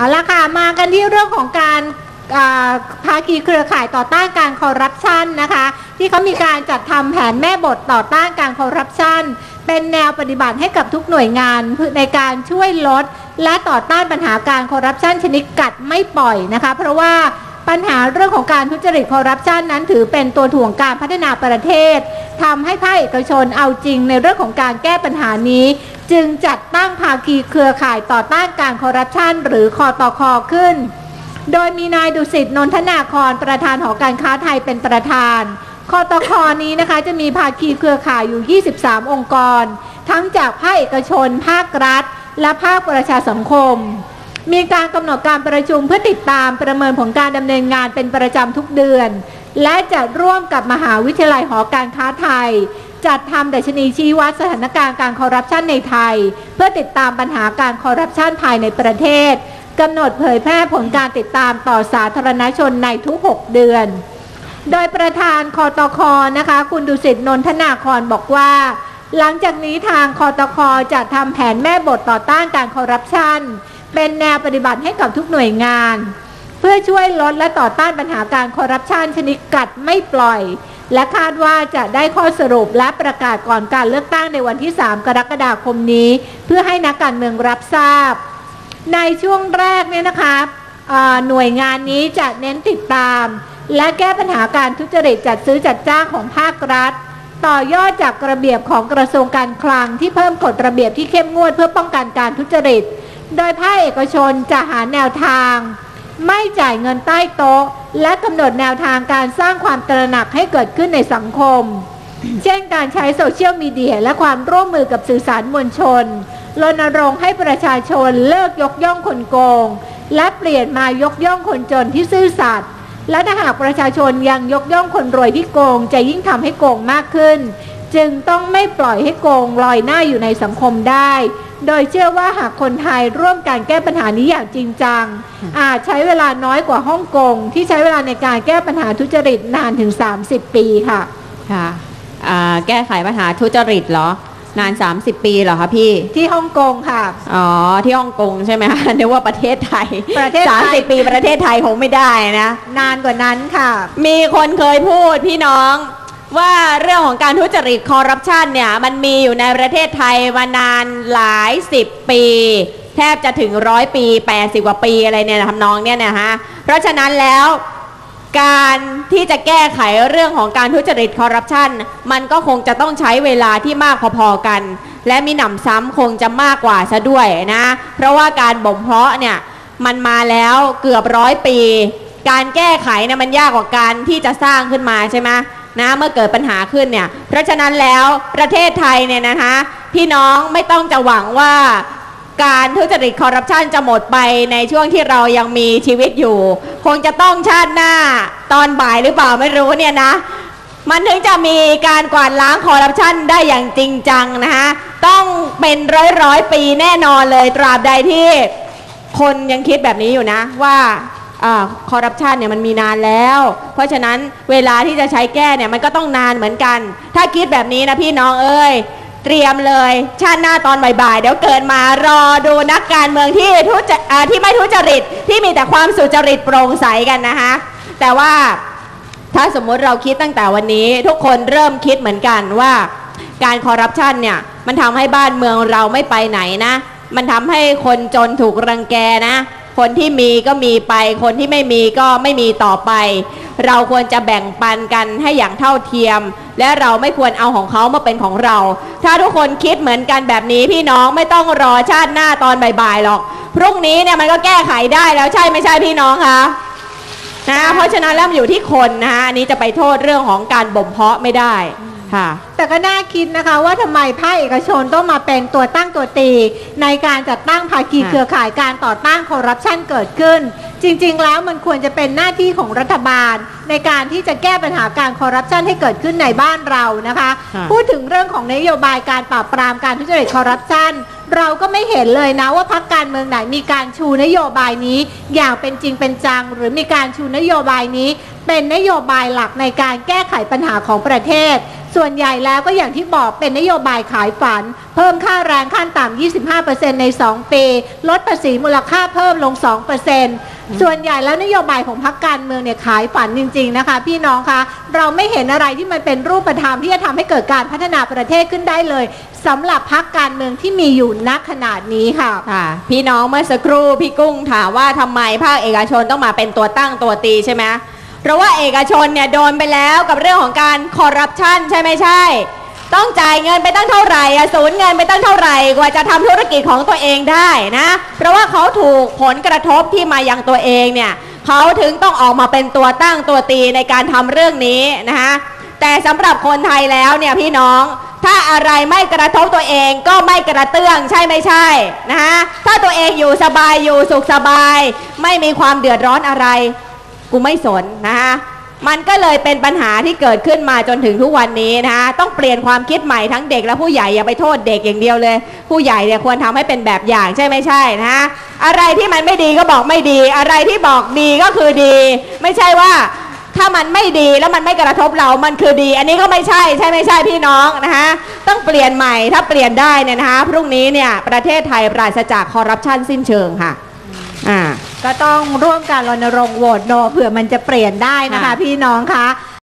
เอาละค่ะมากันที่เรื่องของการภาคีเครือข่ายต่อต้านการคอร์รัปชันนะคะ ที่เขามีการจัดทำแผนแม่บทต่อต้านการคอร์รัปชันเป็นแนวปฏิบัติให้กับทุกหน่วยงานเพื่อในการช่วยลด และต่อต้านปัญหาการคอร์รัปชันชนิดกัดไม่ปล่อยนะคะ เพราะว่า ปัญหาเรื่องของการทุจริตคอร์รัปชันนั้นถือเป็นตัวถ่วงการพัฒนาประเทศทำให้ภาคเอกชนเอาจริงในเรื่องของการแก้ปัญหานี้ จึงจัดตั้งภาคีเครือข่ายต่อต้านการคอร์รัปชันหรือคอตอคอขึ้น โดยมีนายดุสิตนนทนาครประธานหอการค้าไทยเป็นประธานคอตคอนี้นะคะจะมีภาคีเครือข่ายอยู่ 23 องค์กร ทั้งจากภาคเอกชน ภาครัฐ และภาคประชาสังคม มีการกำหนดการประชุมเพื่อติดตามประเมินผลการดำเนินงานเป็นประจำทุกเดือน และจะร่วมกับมหาวิทยาลัยหอการค้าไทย จัดทำดัชนีชี้วัดสถานการณ์การคอร์รัปชันในไทย เพื่อติดตามปัญหาการคอร์รัปชันภายในประเทศกำหนดเผยแพร่ผลการติดตามต่อสาธารณชนในทุก 6 เดือน โดยประธานคอตคนะคะ คุณดุสิตนนทนาครบอกว่า หลังจากนี้ทางคอตคจะทำแผนแม่บทต่อต้านการคอร์รัปชัน เป็นแนวปฏิบัติให้กับทุกหน่วยงาน เพื่อช่วยลดและต่อต้านปัญหาการคอร์รัปชันชนิดกัดไม่ปล่อย และคาดว่าจะได้ข้อสรุปและประกาศก่อนการเลือกตั้งในวันที่ 3 กรกฎาคมนี้ เพื่อให้นักการเมืองรับทราบ ในช่วงแรกเนี่ยนะคะหน่วยงานนี้จะเน้นติดตาม และแก้ปัญหาการทุจริตจัดซื้อจัดจ้างของภาครัฐ ต่อยอดจากระเบียบของกระทรวงการคลังที่เพิ่มกฎระเบียบที่เข้มงวดเพื่อป้องกันการทุจริต โดยภาคเอกชนจะหาแนวทาง ไม่จ่ายเงินใต้โต๊ะ และกำหนดแนวทางการสร้างความตระหนักให้เกิดขึ้นในสังคม เช่นการใช้โซเชียลมีเดียและความร่วมมือกับสื่อสารมวลชนรณรงค์ให้ประชาชนเลิกยกย่องคนโกง และเปลี่ยนมายกย่องคนจนที่ซื่อสัตย์และถ้าหากประชาชนยังยกย่องคนรวยที่โกง จะยิ่งทำให้โกงมากขึ้น จึงต้องไม่ปล่อยให้โกงลอยหน้าอยู่ในสังคมได้ โดยเชื่อว่าหากคนไทยร่วมกันแก้ปัญหานี้อย่างจริงจัง อาจใช้เวลาน้อยกว่าฮ่องกง ที่ใช้เวลาในการแก้ปัญหาทุจริตนานถึง 30 ปีค่ะค่ะอ่าแก้ไขปัญหาทุจริตเหรอนาน 30 ปีเหรอคะพี่ ที่ฮ่องกงค่ะ อ๋อ ที่ฮ่องกงใช่ไหมคะนึกว่าประเทศไทย ประเทศไทย30ปีประเทศไทยคงไม่ได้นะ นานกว่านั้นค่ะ มีคนเคยพูดพี่น้อง ว่าเรื่องของการทุจริตคอร์รัปชันเนี่ยมันมีอยู่ในประเทศไทยมานานหลายสิบปี แทบจะถึงร้อยปี80กว่าปีอะไรเนี่ยทำนองเนี่ยนะฮะเพราะฉะนั้นแล้วการที่จะแก้ไขเรื่องของการทุจริตคอร์รัปชันมันก็คงจะต้องใช้เวลาที่มากพอๆกัน และมีหนำซ้ำคงจะมากกว่าซะด้วยนะ เพราะว่าการบ่มเพาะเนี่ยมันมาแล้วเกือบร้อยปี การแก้ไขเนี่ยมันยากกว่าการที่จะสร้างขึ้นมาใช่ไหม นะเมื่อเกิดปัญหาขึ้นเนี่ยเพราะฉะนั้นแล้วประเทศไทยเนี่ยนะคะพี่น้องไม่ต้องจะหวังว่าการทุจริตคอร์รัปชันจะหมดไปในช่วงที่เรายังมีชีวิตอยู่ คงจะต้องชาติหน้าตอนบ่ายหรือเปล่าไม่รู้เนี่ยนะ มันถึงจะมีการกวาดล้างคอร์รัปชันได้อย่างจริงจังนะคะต้องเป็นร้อยร้อยปีแน่นอนเลยตราบใดที่คนยังคิดแบบนี้อยู่นะว่า คอร์รัปชันเนี่ยมันมีนานแล้ว เพราะฉะนั้นเวลาที่จะใช้แก้เนี่ยมันก็ต้องนานเหมือนกัน ถ้าคิดแบบนี้นะพี่น้องเอ้ยเตรียมเลย ชาติหน้าตอนบ่ายๆ เดี๋ยวเกิดมารอดูนักการเมืองที่ทุจอ่าที่ไม่ทุจริต ที่มีแต่ความสุจริตโปร่งใสกันนะคะแต่ว่าถ้าสมมุติเราคิดตั้งแต่วันนี้ ทุกคนเริ่มคิดเหมือนกันว่า การคอร์รัปชันเนี่ยมันทำให้บ้านเมืองเราไม่ไปไหนนะ มันทำให้คนจนถูกรังแกนะ คนที่มีก็มีไป คนที่ไม่มีก็ไม่มีต่อไป เราควรจะแบ่งปันกันให้อย่างเท่าเทียม และเราไม่ควรเอาของเขามาเป็นของเรา ถ้าทุกคนคิดเหมือนกันแบบนี้พี่น้องไม่ต้องรอชาติหน้าตอนบ่ายๆหรอก พรุ่งนี้เนี่ยมันก็แก้ไขได้แล้วใช่ไม่ใช่พี่น้องคะนะเพราะฉะนั้นแล้วมันอยู่ที่คนนะคะอันนี้จะไปโทษเรื่องของการบ่มเพาะไม่ได้ ค่ะ แต่ก็น่าคิดนะคะว่าทำไมภาคเอกชนต้องมาเป็นตัวตั้งตัวตี ในการจัดตั้งภาคีค่ะเครือข่ายการต่อต้านคอร์รัปชันเกิดขึ้น จริง ๆ แล้วมันควรจะเป็นหน้าที่ของรัฐบาล ในการที่จะแก้ปัญหาการคอร์รัปชันให้เกิดขึ้นในบ้านเรานะคะค่ะพูดถึงเรื่องของนโยบายการปราบปรามการทุจริตคอร์รัปชันเราก็ไม่เห็นเลยนะว่าพักการเมืองไหนมีการชูนโยบายนี้ อย่างเป็นจริงเป็นจัง หรือมีการชูนโยบายนี้ เป็นนโยบายหลักในการแก้ไขปัญหาของประเทศ ส่วนใหญ่แล้วก็อย่างที่บอกเป็นนโยบายขายฝัน เพิ่มค่าแรงขั้นต่ำ 25%ใน 2 ปี ลดภาษีมูลค่าเพิ่มลง 2%ส่วนใหญ่แล้วนโยบายของพรรคการเมืองเนี่ยขายฝันจริง ๆนะคะ พี่น้องคะ เราไม่เห็นอะไรที่มันเป็นรูปธรรมที่จะทำให้เกิดการพัฒนาประเทศขึ้นได้เลยสำหรับพรรคการเมืองที่มีอยู่ณขนาดนี้ค่ะค่ะ พี่น้องเมื่อสักครู่พี่กุ้งถามว่าทำไมภาคเอกชนต้องมาเป็นตัวตั้งตัวตีใช่ไหม เพราะว่าเอกชนเนี่ยโดนไปแล้วกับเรื่องของการคอร์รัปชันใช่ไหมใช่ ต้องจ่ายเงินไปตั้งเท่าไหร่อะสูญเงินไปตั้งเท่าไหร่กว่าจะทำธุรกิจของตัวเองได้นะ เพราะว่าเขาถูกผลกระทบที่มาอยังตัวเองเนี่ยเขาถึงต้องออกมาเป็นตัวตั้งตัวตีในการทำเรื่องนี้นะคะแต่สำหรับคนไทยแล้วเนี่ยพี่น้องถ้าอะไรไม่กระทบตัวเองก็ไม่กระเตื้องใช่ไม่ใช่นะคะถ้าตัวเองอยู่สบายอยู่สุขสบาย ไม่มีความเดือดร้อนอะไร กูไม่สนนะคะมันก็เลยเป็นปัญหาที่เกิดขึ้นมาจนถึงทุกวันนี้นะคะต้องเปลี่ยนความคิดใหม่ทั้งเด็กและผู้ใหญ่อย่าไปโทษเด็กอย่างเดียวเลย ผู้ใหญ่เนี่ยควรทำให้เป็นแบบอย่างใช่ไม่ใช่นะคะอะไรที่มันไม่ดีก็บอกไม่ดี อะไรที่บอกดีก็คือดี ไม่ใช่ว่าถ้ามันไม่ดีแล้วมันไม่กระทบเรา มันคือดี อันนี้ก็ไม่ใช่ใช่ไม่ใช่พี่น้องนะคะต้องเปลี่ยนใหม่ถ้าเปลี่ยนได้เนี่ยนะคะพรุ่งนี้เนี่ยประเทศไทยปราศจากคอร์รัปชันสิ้นเชิงค่ะอ่า ก็ต้องร่วมกันรณรงค์โหวตโนเผื่อมันจะเปลี่ยนได้นะคะค่ะพี่น้องคะ